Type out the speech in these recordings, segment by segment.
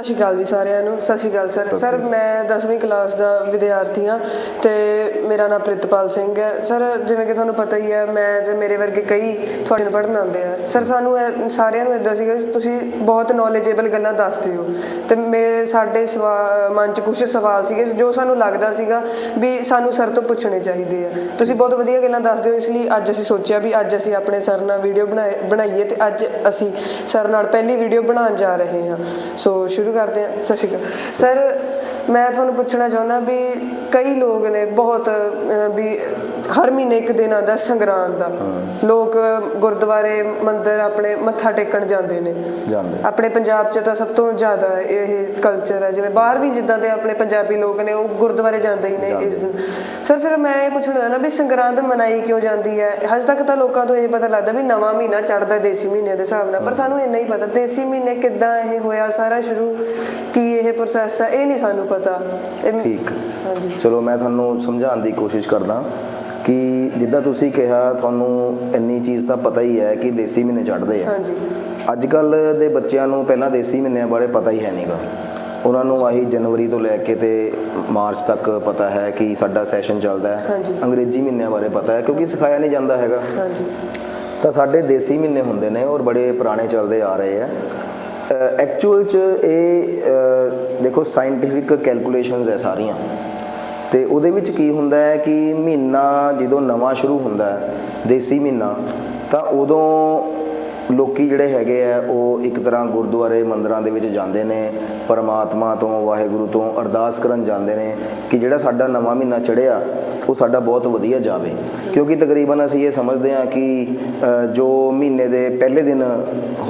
ਸਤਿ ਸ਼੍ਰੀ ਅਕਾਲ ਜੀ ਸਾਰਿਆਂ ਨੂੰ। ਸਤਿ ਸ਼੍ਰੀ ਅਕਾਲ ਸਰ। ਸਰ ਮੈਂ 10ਵੀਂ ਕਲਾਸ ਦਾ ਵਿਦਿਆਰਥੀ ਹਾਂ ਤੇ ਮੇਰਾ ਨਾਮ ਪ੍ਰਿਤਪਾਲ ਸਿੰਘ ਹੈ। ਸਰ ਜਿਵੇਂ ਕਿ ਤੁਹਾਨੂੰ ਪਤਾ ਹੀ ਹੈ ਮੈਂ ਤੇ ਮੇਰੇ ਵਰਗੇ ਕਈ ਤੁਹਾਡੇ ਨਾਲ ਪੜ੍ਹਨ ਆਉਂਦੇ ਆ। ਸਰ ਸਾਨੂੰ ਸਾਰਿਆਂ ਨੂੰ ਇਦਾਂ ਸੀਗਾ ਤੁਸੀਂ ਬਹੁਤ ਨੌਲੇਜੇਬਲ ਗੱਲਾਂ ਦੱਸਦੇ ਹੋ। ਤੇ ਮੇਰੇ ਸਾਡੇ ਮਨ 'ਚ ਕੁਝ ਸਵਾਲ ਸੀਗੇ ਜੋ ਸਾਨੂੰ ਲੱਗਦਾ ਸੀਗਾ ਵੀ ਸਾਨੂੰ ਸਰ ਤੋਂ ਪੁੱਛਣੇ ਚਾਹੀਦੇ ਆ। ਤੁਸੀਂ ਬਹੁਤ ਵਧੀਆ ਗੱਲਾਂ ਦੱਸਦੇ ਹੋ ਇਸ ਲਈ ਅੱਜ ਅਸੀਂ ਸੋਚਿਆ ਵੀ ਅੱਜ ਅਸੀਂ ਆਪਣੇ ਸਰ ਨਾਲ ਵੀਡੀਓ ਬਣਾਈਏ ਤੇ ਅੱਜ ਅਸੀਂ ਸਰ ਨਾਲ ਪਹਿਲੀ ਵੀਡੀਓ ਬਣਾਉਣ ਜਾ ਰਹੇ ਹਾਂ। ਸੋ ਸ਼ੁਰੂ ਕਰਦੇ ਹਾਂ। ਸਤਿ ਸ਼੍ਰੀ ਅਕਾਲ। ਸਰ, ਮੈਂ ਤੁਹਾਨੂੰ ਪੁੱਛਣਾ ਚਾਹੁੰਦਾ ਵੀ ਕਈ ਲੋਕ ਨੇ ਬਹੁਤ ਵੀ ਹਰ ਮਹੀਨੇ ਇੱਕ ਦਿਨ ਆਉਂਦਾ ਸੰਗਰਾਂਦ ਦਾ। ਲੋਕ ਗੁਰਦੁਆਰੇ ਮੰਦਿਰ ਆਪਣੇ ਮੱਥਾ ਟੇਕਣ ਜਾਂਦੇ ਨੇ। ਜਾਂਦੇ। ਆਪਣੇ ਪੰਜਾਬ 'ਚ ਤਾਂ ਸਭ ਤੋਂ ਜ਼ਿਆਦਾ ਇਹ ਕਲਚਰ ਹੈ ਜਿਵੇਂ ਬਾਹਰ ਵੀ ਜਿੱਦਾਂ ਦੇ ਆਪਣੇ ਪੰਜਾਬੀ ਲੋਕ ਨੇ ਉਹ ਗੁਰਦੁਆਰੇ ਜਾਂਦੇ ਹੀ ਨੇ ਇਸ ਦਿਨ। ਸਰ ਫਿਰ ਮੈਂ ਇਹ ਪੁੱਛਣਾ ਚਾਹੁੰਦਾ ਵੀ ਸੰਗਰਾਂਦ ਮਨਾਈ ਕਿਉਂ ਜਾਂਦੀ ਹੈ? ਹਜੇ ਤੱਕ ਤਾਂ ਲੋਕਾਂ ਤੋਂ ਇਹ ਪਤਾ ਲੱਗਦਾ ਵੀ ਨਵਾਂ ਮਹੀਨਾ ਚੜ੍ਹਦਾ ਦੇਸੀ ਮਹੀਨੇ ਦੇ ਹਿਸਾਬ ਨਾਲ ਪਰ ਸਾਨੂੰ ਇੰਨਾ ਹੀ ਪਤਾ। ਦੇਸੀ ਮਹੀਨੇ ਕਿੱਦਾਂ ਇਹ ਹੋਇਆ ਸਾਰਾ ਸ਼ੁਰੂ ਕੀ ਇਹ ਪ੍ਰੋਸੈਸ ਹੈ ਇਹ ਨਹੀਂ ਸਾਨੂੰ ਪਤਾ। ਠੀਕ। ਹਾਂਜੀ। ਚਲੋ ਮੈਂ ਤੁਹਾਨੂੰ ਸਮਝਾਉਣ ਦੀ ਕੋਸ਼ਿਸ਼ ਕਰਦਾ। ਕਿ ਜਿੱਦਾਂ ਤੁਸੀਂ ਕਿਹਾ ਤੁਹਾਨੂੰ ਇੰਨੀ ਚੀਜ਼ ਤਾਂ ਪਤਾ ਹੀ ਹੈ ਕਿ ਦੇਸੀ ਮਹੀਨੇ ਚੜ੍ਹਦੇ ਆ। ਹਾਂਜੀ। ਅੱਜ ਕੱਲ ਦੇ ਬੱਚਿਆਂ ਨੂੰ ਪਹਿਲਾਂ ਦੇਸੀ ਮਹੀਨਿਆਂ ਬਾਰੇ ਪਤਾ ਹੀ ਹੈ ਨਹੀਂਗਾ ਉਹਨਾਂ ਨੂੰ ਆਹੀ ਜਨਵਰੀ ਤੋਂ ਲੈ ਕੇ ਤੇ ਮਾਰਚ ਤੱਕ ਪਤਾ ਹੈ ਕਿ ਸਾਡਾ ਸੈਸ਼ਨ ਚੱਲਦਾ ਹੈ। ਅੰਗਰੇਜ਼ੀ ਮਹੀਨਿਆਂ ਬਾਰੇ ਪਤਾ ਹੈ ਕਿਉਂਕਿ ਸਿਖਾਇਆ ਨਹੀਂ ਜਾਂਦਾ ਹੈਗਾ। ਹਾਂਜੀ। ਤਾਂ ਸਾਡੇ ਦੇਸੀ ਮਹੀਨੇ ਹੁੰਦੇ ਨੇ ਔਰ ਬੜੇ ਪੁਰਾਣੇ ਚੱਲਦੇ ਆ ਰਹੇ ਆ। ਐਕਚੁਅਲ ਚ ਇਹ ਦੇਖੋ ਸਾਇੰਟੀਫਿਕ ਕੈਲਕੂਲੇਸ਼ਨਸ ਹੈ ਸਾਰੀਆਂ। ਤੇ ਉਹਦੇ ਵਿੱਚ ਕੀ ਹੁੰਦਾ ਹੈ ਕਿ ਮਹੀਨਾ ਜਦੋਂ ਨਵਾਂ ਸ਼ੁਰੂ ਹੁੰਦਾ ਹੈ ਦੇਸੀ ਮਹੀਨਾ ਤਾਂ ਉਦੋਂ ਲੋਕੀ ਜਿਹੜੇ ਹੈਗੇ ਆ ਉਹ ਇੱਕ ਤਰ੍ਹਾਂ ਗੁਰਦੁਆਰੇ ਮੰਦਰਾਂ ਦੇ ਵਿੱਚ ਜਾਂਦੇ ਨੇ ਪਰਮਾਤਮਾ ਤੋਂ ਵਾਹਿਗੁਰੂ ਤੋਂ ਅਰਦਾਸ ਕਰਨ ਜਾਂਦੇ ਨੇ ਕਿ ਜਿਹੜਾ ਸਾਡਾ ਨਵਾਂ ਮਹੀਨਾ ਚੜ੍ਹਿਆ ਉਹ ਸਾਡਾ ਬਹੁਤ ਵਧੀਆ ਜਾਵੇ। ਕਿਉਂਕਿ ਤਕਰੀਬਨ ਅਸੀਂ ਇਹ ਸਮਝਦੇ ਹਾਂ ਕਿ ਜੋ ਮਹੀਨੇ ਦੇ ਪਹਿਲੇ ਦਿਨ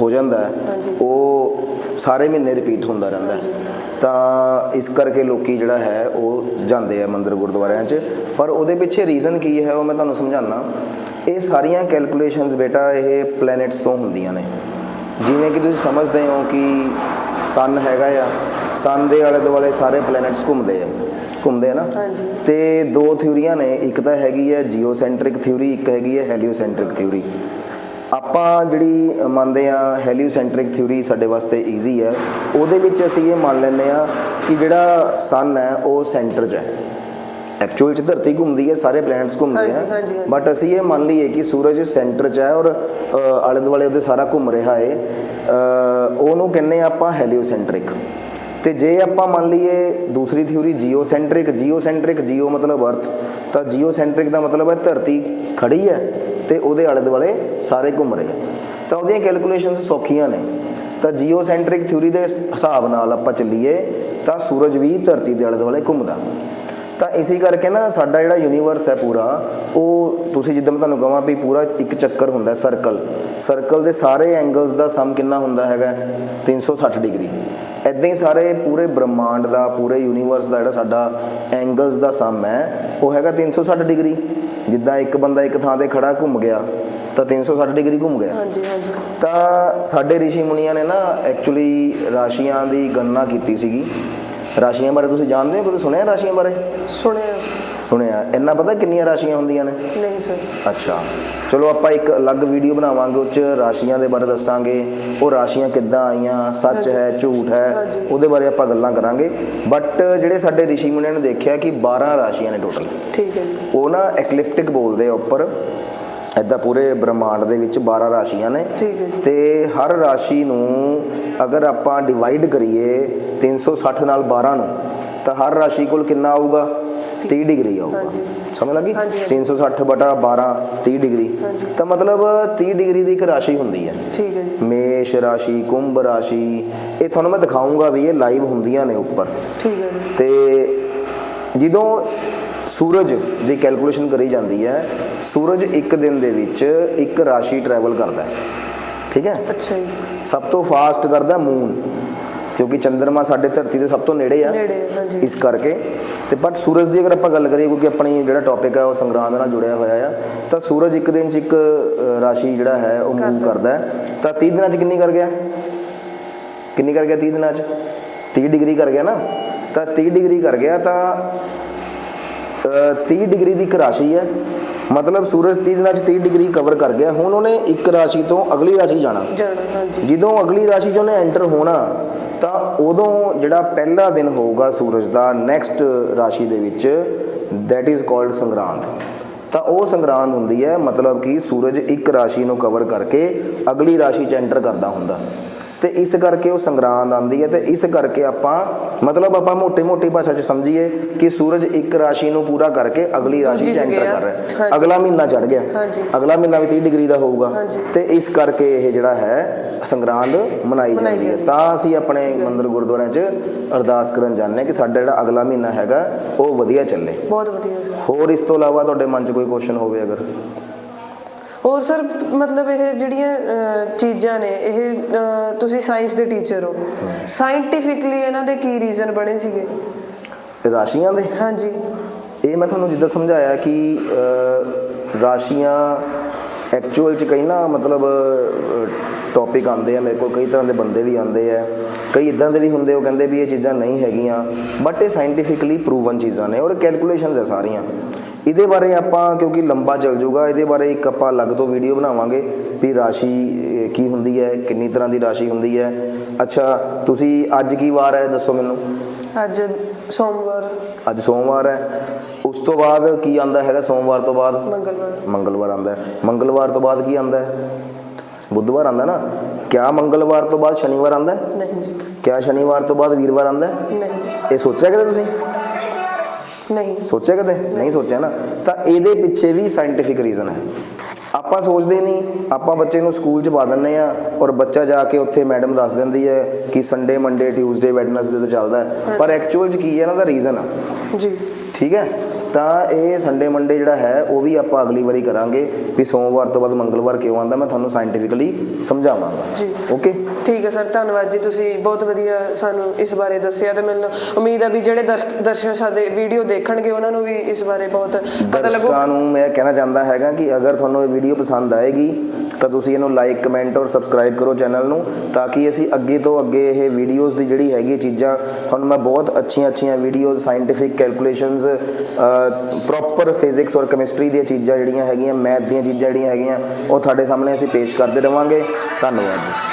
ਹੋ ਜਾਂਦਾ। ਉਹ ਸਾਰੇ ਮਹੀਨੇ ਰਿਪੀਟ ਹੁੰਦਾ ਰਹਿੰਦਾ ਹੈ। ਤਾਂ ਇਸ ਕਰਕੇ ਲੋਕੀ ਜਿਹੜਾ ਹੈ ਉਹ ਜਾਂਦੇ ਆ ਮੰਦਿਰ ਗੁਰਦੁਆਰਿਆਂ 'ਚ। ਪਰ ਉਹਦੇ ਪਿੱਛੇ ਰੀਜ਼ਨ ਕੀ ਹੈ ਉਹ ਮੈਂ ਤੁਹਾਨੂੰ ਸਮਝਾਉਣਾ ਇਹ ਸਾਰੀਆਂ ਕੈਲਕੂਲੇਸ਼ਨਸ ਬੇਟਾ ਇਹ ਪਲੈਨਟਸ ਤੋਂ ਹੁੰਦੀਆਂ ਨੇ। ਜਿਵੇਂ ਕਿ ਤੁਸੀਂ ਸਮਝਦੇ ਹੋ ਕਿ ਸਨ ਹੈਗਾ ਆ ਸਨ ਦੇ ਆਲੇ ਦੁਆਲੇ ਸਾਰੇ ਪਲੈਨਟਸ ਘੁੰਮਦੇ ਆ। ਘੁੰਮਦੇ ਆ ਨਾ? ਹਾਂਜੀ। ਤੇ ਦੋ ਥਿਊਰੀਆਂ ਨੇ ਇੱਕ ਤਾਂ ਹੈਗੀ ਹੈ ਜੀਓਸੈਂਟ੍ਰਿਕ ਥਿਊਰੀ ਇੱਕ ਹੈਗੀ ਹੈ ਹੈਲੀਓਸੈਂਟ੍ਰਿਕ ਥਿਊਰੀ ਆਪਾਂ ਜਿਹੜੀ ਮੰਨਦੇ ਆ ਹੈਲੀਓਸੈਂਟ੍ਰਿਕ ਥਿਊਰੀ ਸਾਡੇ ਵਾਸਤੇ ਈਜ਼ੀ ਹੈ ਉਹਦੇ ਵਿੱਚ ਅਸੀਂ ਇਹ ਮੰਨ ਲੈਂਦੇ ਆ ਕਿ ਜਿਹੜਾ ਸਨ ਹੈ ਉਹ ਸੈਂਟਰ 'ਚ ਹੈ। ਐਕਚੁਅਲ 'ਚ ਧਰਤੀ ਘੁੰਮਦੀ ਹੈ ਸਾਰੇ ਪਲੈਨਟਸ ਘੁੰਮਦੇ ਆ। ਬਟ ਅਸੀਂ ਇਹ ਮੰਨ ਲਈਏ ਕਿ ਸੂਰਜ ਸੈਂਟਰ 'ਚ ਹੈ ਔਰ ਆਲੇ ਦੁਆਲੇ ਉਹਦੇ ਸਾਰਾ ਘੁੰਮ ਰਿਹਾ ਹੈ ਉਹਨੂੰ ਕਹਿੰਦੇ ਆ ਆਪਾਂ ਹੈਲੀਓਸੈਂਟ੍ਰਿਕ ਤੇ ਜੇ ਆਪਾਂ ਮੰਨ ਲਈਏ ਦੂਸਰੀ ਥਿਊਰੀ ਜੀਓਸੈਂਟ੍ਰਿਕ ਜੀਓਸੈਂਟ੍ਰਿਕ ਜੀਓ ਮਤਲਬ ਅਰਥ ਤਾਂ ਜੀਓਸੈਂਟ੍ਰਿਕ ਦਾ ਮਤਲਬ ਹੈ ਧਰਤੀ ਖੜੀ ਹੈ। ਤੇ ਉਹਦੇ ਆਲੇ ਦੁਆਲੇ ਸਾਰੇ ਘੁੰਮ ਰਹੇ ਆ। ਤਾਂ ਉਹਦੀਆਂ ਕੈਲਕੂਲੇਸ਼ਨਸ ਸੌਖੀਆਂ ਨੇ। ਤਾਂ ਜੀਓਸੈਂਟ੍ਰਿਕ ਥਿਊਰੀ ਦੇ ਹਿਸਾਬ ਨਾਲ ਆਪਾਂ ਚੱਲੀਏ, ਤਾਂ ਸੂਰਜ ਵੀ ਧਰਤੀ ਦੇ ਆਲੇ ਦੁਆਲੇ ਘੁੰਮਦਾ। ਤਾਂ ਇਸੇ ਕਰਕੇ ਨਾ ਸਾਡਾ ਜਿਹੜਾ ਯੂਨੀਵਰਸ ਹੈ ਪੂਰਾ, ਉਹ ਤੁਸੀਂ ਜਿੱਦਾਂ ਮੈਂ ਤੁਹਾਨੂੰ ਕਹਾਂ ਵੀ ਪੂਰਾ ਇੱਕ ਚੱਕਰ ਹੁੰਦਾ ਸਰਕਲ ਸਰਕਲ ਦੇ ਸਾਰੇ ਐਂਗਲਸ ਦਾ ਸਮ ਕਿੰਨਾ ਹੁੰਦਾ ਹੈਗਾ? 360 ਡਿਗਰੀ। ਐਦਾਂ ਹੀ ਸਾਰੇ ਪੂਰੇ ਬ੍ਰਹਮਾਂਡ ਦਾ, ਪੂਰੇ ਯੂਨੀਵਰਸ ਦਾ ਜਿਹੜਾ ਸਾਡਾ ਐਂਗਲਸ ਦਾ ਸਮ ਹੈ, ਉਹ ਹੈਗਾ 360 ਡਿਗਰੀ। ਜਿੱਦਾਂ ਇੱਕ ਬੰਦਾ ਇੱਕ ਥਾਂ ਤੇ ਖੜਾ ਘੁੰਮ ਗਿਆ ਤਾਂ 360 ਡਿਗਰੀ ਘੁੰਮ ਗਿਆ। ਹਾਂਜੀ ਹਾਂਜੀ। ਤਾਂ ਸਾਡੇ ਰਿਸ਼ੀ ਮੁਨੀਆਂ ਨੇ ਨਾ ਐਕਚੁਅਲੀ ਰਾਸ਼ੀਆਂ ਦੀ ਗਣਨਾ ਕੀਤੀ ਸੀਗੀ। ਰਾਸ਼ੀਆਂ ਬਾਰੇ ਤੁਸੀਂ ਜਾਣਦੇ ਹੋ? ਕਦੇ ਸੁਣਿਆ ਰਾਸ਼ੀਆਂ ਬਾਰੇ? ਸੁਣਿਆ ਸੁਣਿਆ। ਇੰਨਾ ਪਤਾ ਕਿੰਨੀਆਂ ਰਾਸ਼ੀਆਂ ਹੁੰਦੀਆਂ ਨੇ? ਨਹੀਂ ਸਰ। ਅੱਛਾ। ਚਲੋ ਆਪਾਂ ਇੱਕ ਅਲੱਗ ਵੀਡੀਓ ਬਣਾਵਾਂਗੇ ਉਹ 'ਚ ਰਾਸ਼ੀਆਂ ਦੇ ਬਾਰੇ ਦੱਸਾਂਗੇ। ਉਹ ਰਾਸ਼ੀਆਂ ਕਿੱਦਾਂ ਆਈਆਂ ਸੱਚ ਹੈ ਝੂਠ ਹੈ। ਉਹਦੇ ਬਾਰੇ ਆਪਾਂ ਗੱਲਾਂ ਕਰਾਂਗੇ। ਬਟ ਜਿਹੜੇ ਸਾਡੇ ਰਿਸ਼ੀ ਮੁਨੀਆਂ ਨੇ ਦੇਖਿਆ ਕਿ 12 ਰਾਸ਼ੀਆਂ ਨੇ ਟੋਟਲ ਠੀਕ ਹੈ ਜੀ। ਉਹ ਨਾ ਐਕਲਿਪਟਿਕ ਬੋਲਦੇ ਆ ਉੱਪਰ। ਐਦਾਂ ਪੂਰੇ ਬ੍ਰਹਿਮੰਡ ਦੇ ਵਿੱਚ 12 ਰਾਸ਼ੀਆਂ ਨੇ। ਠੀਕ ਹੈ ਜੀ। ਤੇ ਹਰ ਰਾਸ਼ੀ ਨੂੰ ਅਗਰ ਆਪਾਂ ਡਿਵਾਈਡ ਕਰੀਏ 360 ਨਾਲ 12 ਨੂੰ ਤਾਂ ਹਰ ਰਾਸ਼ੀ ਕੋਲ ਕਿੰਨਾ ਆਊਗਾ? 30 ਡਿਗਰੀ ਆਊਗਾ। ਸਮਝ ਲੱਗੀ? ਹਾਂਜੀ, ਹਾਂਜੀ। 360 ਬਟਾ 12 30 ਡਿਗਰੀ। ਤਾਂ ਮਤਲਬ 30 ਡਿਗਰੀ ਦੀ ਇੱਕ ਰਾਸ਼ੀ ਹੁੰਦੀ ਹੈ। ਠੀਕ ਹੈ ਜੀ। ਮੇਸ਼ ਰਾਸ਼ੀ ਕੁੰਭ ਰਾਸ਼ੀ ਇਹ ਤੁਹਾਨੂੰ ਮੈਂ ਦਿਖਾਉਂਗਾ ਵੀ ਇਹ ਲਾਈਵ ਹੁੰਦੀਆਂ ਨੇ ਉੱਪਰ। ਠੀਕ ਹੈ ਜੀ। ਤੇ ਜਦੋਂ ਸੂਰਜ ਦੀ ਕੈਲਕੂਲੇਸ਼ਨ ਕਰੀ ਜਾਂਦੀ ਹੈ ਸੂਰਜ ਇੱਕ ਦਿਨ ਦੇ ਵਿੱਚ ਇੱਕ ਰਾਸ਼ੀ ਟਰੈਵਲ ਕਰਦਾ ਹੈ। ਠੀਕ ਹੈ? ਅੱਛਾ ਜੀ। ਸਭ ਤੋਂ ਫਾਸਟ ਕਰਦਾ ਮੂਨ ਕਿਉਂਕਿ ਚੰ드ਰਮਾ ਸਾਡੇ ਧਰਤੀ ਦੇ ਸਭ ਤੋਂ ਨੇੜੇ ਆ। ਨੇੜੇ ਹਾਂਜੀ। ਇਸ ਕਰਕੇ ਤੇ ਬਟ ਸੂਰਜ ਦੀ ਅਗਰ ਆਪਾਂ ਗੱਲ ਕਰੀਏ ਕਿਉਂਕਿ ਆਪਣੀ ਜਿਹੜਾ ਟੌਪਿਕ ਹੈ ਉਹ ਸੰਗਰਾਂਦ ਨਾਲ ਜੁੜਿਆ ਹੋਇਆ ਆ ਤਾਂ ਸੂਰਜ ਇੱਕ ਦਿਨ 'ਚ ਇੱਕ ਰਾਸ਼ੀ ਜਿਹੜਾ ਹੈ ਉਹ ਮੂਵ ਕਰਦਾ। ਹੈ। ਤਾਂ 30 ਦਿਨਾਂ 'ਚ ਕਿੰਨੀ ਕਰ ਗਿਆ? ਕਿੰਨੀ ਕਰ ਗਿਆ 30 ਦਿਨਾਂ 'ਚ? 30 ਡਿਗਰੀ ਕਰ ਗਿਆ ਨਾ? ਤਾਂ 30 ਡਿਗਰੀ ਕਰ ਗਿਆ ਤਾਂ ਅ, 30 ਡਿਗਰੀ ਦੀ ਇੱਕ ਰਾਸ਼ੀ ਹੈ। ਮਤਲਬ ਸੂਰਜ 30 ਦਿਨਾਂ 'ਚ 30 ਡਿਗਰੀ ਕਵਰ ਕਰ ਗਿਆ। ਹੁਣ ਉਹਨੇ ਇੱਕ ਰਾਸ਼ੀ ਤੋਂ ਅਗਲੀ ਰਾਸ਼ੀ ਜਾਣਾ। ਜਾਣਾ ਹਾਂਜੀ। ਜਦੋਂ ਅਗਲੀ ਰਾਸ਼ੀ 'ਚ ਉਹਨੇ ਐਂਟਰ ਹੋਣਾ ਤਾਂ ਉਦੋਂ ਜਿਹੜਾ ਪਹਿਲਾ ਦਿਨ ਹੋਊਗਾ ਸੂਰਜ ਦਾ ਨੈਕਸਟ ਰਾਸ਼ੀ ਦੇ ਵਿੱਚ, that ਇਜ਼ called ਸੰਗਰਾਂਦ। ਤਾਂ ਉਹ ਸੰਗਰਾਂਦ ਹੁੰਦੀ ਹੈ, ਮਤਲਬ ਕਿ ਸੂਰਜ ਇੱਕ ਰਾਸ਼ੀ ਨੂੰ ਕਵਰ ਕਰਕੇ ਅਗਲੀ ਰਾਸ਼ੀ 'ਚ ਐਂਟਰ ਕਰਦਾ ਹੁੰਦਾ। ਤੇ ਇਸ ਕਰਕੇ ਉਹ ਸੰਗਰਾਂਦ ਆਂਦੀ ਹੈ ਤੇ ਇਸ ਕਰਕੇ ਆਪਾਂ ਮਤਲਬ ਆਪਾਂ ਮੋਟੇ-ਮੋਟੀ ਭਾਸ਼ਾ 'ਚ ਸਮਝੀਏ ਕਿ ਸੂਰਜ ਇੱਕ ਰਾਸ਼ੀ ਨੂੰ ਪੂਰਾ ਕਰਕੇ ਅਗਲੀ ਰਾਸ਼ੀ 'ਚ ਐਂਟਰ ਕਰ ਰਿਹਾ ਅਗਲਾ ਮਹੀਨਾ ਚੜ ਗਿਆ। ਅਗਲਾ ਮਹੀਨਾ ਵੀ 30 ਡਿਗਰੀ ਦਾ ਹੋਊਗਾ। ਤੇ ਇਸ ਕਰਕੇ ਇਹ ਜਿਹੜਾ ਹੈ ਸੰਗਰਾਂਦ ਮਨਾਈ ਜਾਂਦੀ ਹੈ। ਤਾਂ ਅਸੀਂ ਆਪਣੇ ਮੰਦਰ ਗੁਰਦੁਆਰਿਆਂ 'ਚ ਅਰਦਾਸ ਕਰਨ ਜਾਂਦੇ ਕਿ ਸਾਡਾ ਜਿਹੜਾ ਅਗਲਾ ਮਹੀਨਾ ਹੈਗਾ ਉਹ ਵਧੀਆ ਚੱਲੇ। ਬਹੁਤ ਵਧੀਆ ਹੋਰ ਇਸ ਤੋਂ ਇਲਾਵਾ ਤੁਹਾਡੇ ਮਨ 'ਚ ਕੋਈ ਕੁਐਸਚਨ ਹੋਵੇ ਅਗਰ? ਹੋਰ ਸਰ ਮਤਲਬ ਇਹ ਜਿਹੜੀਆਂ ਚੀਜ਼ਾਂ ਨੇ ਇਹ ਤੁਸੀਂ ਸਾਇੰਸ ਦੇ ਟੀਚਰ ਹੋ। ਸਾਇੰਟੀਫਿਕਲੀ ਇਹਨਾਂ ਦੇ ਕੀ ਰੀਜ਼ਨ ਬਣੇ ਸੀਗੇ? ਰਾਸ਼ੀਆਂ ਦੇ? ਹਾਂਜੀ। ਇਹ ਮੈਂ ਤੁਹਾਨੂੰ ਜਿੱਦਾਂ ਸਮਝਾਇਆ ਕਿ ਰਾਸ਼ੀਆਂ ਐਕਚੁਅਲ ਚ ਕਈ ਨਾ ਮਤਲਬ ਟੌਪਿਕ ਆਉਂਦੇ ਆ ਮੇਰੇ ਕੋਲ ਕਈ ਤਰ੍ਹਾਂ ਦੇ ਬੰਦੇ ਵੀ ਆਉਂਦੇ ਆ। ਕਈ ਇਦਾਂ ਦੇ ਵੀ ਹੁੰਦੇ ਉਹ ਕਹਿੰਦੇ ਵੀ ਇਹ ਚੀਜ਼ਾਂ ਨਹੀਂ ਹੈਗੀਆਂ। ਬਟ ਇਹ ਸਾਇੰਟੀਫਿਕਲੀ ਪ੍ਰੂਵਨ ਚੀਜ਼ਾਂ ਨੇ ਔਰ ਕੈਲਕੂਲੇਸ਼ਨਸ ਹੈ ਸਾਰੀਆਂ। ਇਹਦੇ ਬਾਰੇ ਆਪਾਂ ਕਿਉਂਕਿ ਲੰਬਾ ਚੱਲ ਜਾਊਗਾ ਇਹਦੇ ਬਾਰੇ ਇੱਕ ਆਪਾਂ ਅਲੱਗ ਤੋਂ ਵੀਡੀਓ ਬਣਾਵਾਂਗੇ ਵੀ ਰਾਸ਼ੀ ਕੀ ਹੁੰਦੀ ਹੈ ਕਿੰਨੀ ਤਰ੍ਹਾਂ ਦੀ ਰਾਸ਼ੀ ਹੁੰਦੀ ਹੈ। ਅੱਛਾ ਤੁਸੀਂ ਅੱਜ ਕੀ ਵਾਰ ਹੈ ਦੱਸੋ ਮੈਨੂੰ? ਅੱਜ ਸੋਮਵਾਰ। ਅੱਜ ਸੋਮਵਾਰ ਹੈ। ਉਸ ਤੋਂ ਬਾਅਦ ਕੀ ਆਂਦਾ ਹੈਗਾ ਸੋਮਵਾਰ ਤੋਂ ਬਾਅਦ? ਮੰਗਲਵਾਰ। ਮੰਗਲਵਾਰ ਆਂਦਾ ਹੈ। ਮੰਗਲਵਾਰ ਤੋਂ ਬਾਅਦ ਕੀ ਆਂਦਾ ਹੈ? ਬੁੱਧਵਾਰ ਆਂਦਾ ਨਾ? ਕਿਆ ਮੰਗਲਵਾਰ ਤੋਂ ਬਾਅਦ ਸ਼ਨੀਵਾਰ ਆਂਦਾ ਹੈ? ਨਹੀਂ ਜੀ। ਕਿਆ ਸ਼ਨੀਵਾਰ ਤੋਂ ਬਾਅਦ ਵੀਰਵਾਰ ਆਂਦਾ ਹੈ? ਨਹੀਂ। ਇਹ ਸੋਚਿਆ ਕਦੇ ਤੁਸੀਂ? ਨਹੀਂ। ਸੋਚਿਆ ਕਦੇ? ਨਹੀਂ ਸੋਚਿਆ ਨਾ। ਤਾਂ ਇਹਦੇ ਪਿੱਛੇ ਵੀ ਸਾਇੰਟੀਫਿਕ ਰੀਜ਼ਨ ਹੈ। ਆਪਾਂ ਸੋਚਦੇ ਨਹੀਂ। ਆਪਾਂ ਬੱਚੇ ਨੂੰ ਸਕੂਲ 'ਚ ਪਾ ਦਿੰਨੇ ਆ ਔਰ ਬੱਚਾ ਜਾ ਕੇ ਉੱਥੇ ਮੈਡਮ ਦੱਸ ਦਿੰਦੀ ਹੈ ਕਿ ਸੰਡੇ ਮੰਡੇ ਟਿਊਜ਼ਡੇ ਵੈਡਨਸਡੇ ਤੋਂ ਚੱਲਦਾ ਪਰ ਐਕਚੁਅਲ 'ਚ ਕੀ ਹੈ? ਇਹਨਾਂ ਦਾ ਰੀਜ਼ਨ ਆ। ਜੀ। ਠੀਕ ਹੈ? ਤਾਂ ਇਹ ਸੰਡੇ ਮੰਡੇ ਜਿਹੜਾ ਹੈ ਉਹ ਵੀ ਆਪਾਂ ਅਗਲੀ ਵਾਰੀ ਕਰਾਂਗੇ ਵੀ ਸੋਮਵਾਰ ਤੋਂ ਬਾਅਦ ਮੰਗਲਵਾਰ ਕਿਉਂ ਆਂਦਾ ਮੈਂ ਤੁਹਾਨੂੰ ਸਾਇੰਟੀਫਿਕਲੀ ਸਮਝਾਵਾਂਗਾ। ਜੀ। ਓਕੇ ਠੀਕ ਹੈ ਸਰ ਧੰਨਵਾਦ ਜੀ। ਤੁਸੀਂ ਬਹੁਤ ਵਧੀਆ ਸਾਨੂੰ ਇਸ ਬਾਰੇ ਦੱਸਿਆ ਤੇ ਮੈਨੂੰ ਉਮੀਦ ਹੈ ਵੀ ਜਿਹੜੇ ਦਰ- ਦਰਸ਼ਕ ਸਾਡੇ ਵੀਡੀਓ ਦੇਖਣਗੇ ਉਹਨਾਂ ਨੂੰ ਵੀ ਇਸ ਬਾਰੇ ਬਹੁਤ ਪਤਾ ਲੱਗੂ। ਦਰਸ਼ਕਾਂ ਨੂੰ ਮੈਂ ਕਹਿਣਾ ਚਾਹੁੰਦਾ ਹੈਗਾ ਕਿ ਅਗਰ ਤੁਹਾਨੂੰ ਇਹ ਵੀਡੀਓ ਪਸੰਦ ਆਏਗੀ ਤਾਂ ਤੁਸੀਂ ਇਹਨੂੰ ਲਾਈਕ ਕਮੈਂਟ ਔਰ ਸਬਸਕ੍ਰਾਈਬ ਕਰੋ ਚੈਨਲ ਨੂੰ ਤਾਂ ਕਿ ਅਸੀਂ ਅੱਗੇ ਤੋਂ ਅੱਗੇ ਇਹ ਵੀਡੀਓਜ਼ ਦੀ ਜਿਹੜੀ ਹੈਗੀ ਚੀਜ਼ਾਂ, ਤੁਹਾਨੂੰ ਮੈਂ ਬਹੁਤ ਅੱਛੀਆਂ ਅੱਛੀਆਂ videos scientific calculations proper physics ਔਰ ਕੈਮਿਸਟਰੀ ਦੀਆਂ ਚੀਜ਼ਾਂ ਜਿਹੜੀਆਂ ਹੈਗੀਆਂ ਮੈਥ ਦੀਆਂ ਚੀਜ਼ਾਂ ਜਿਹੜੀਆਂ ਹੈਗੀਆਂ, ਉਹ ਤੁਹਾਡੇ ਸਾਹਮਣੇ ਅਸੀਂ ਪੇਸ਼ ਕਰਦੇ ਰਵਾਂਗੇ। ਧੰਨਵਾਦ ਜੀ।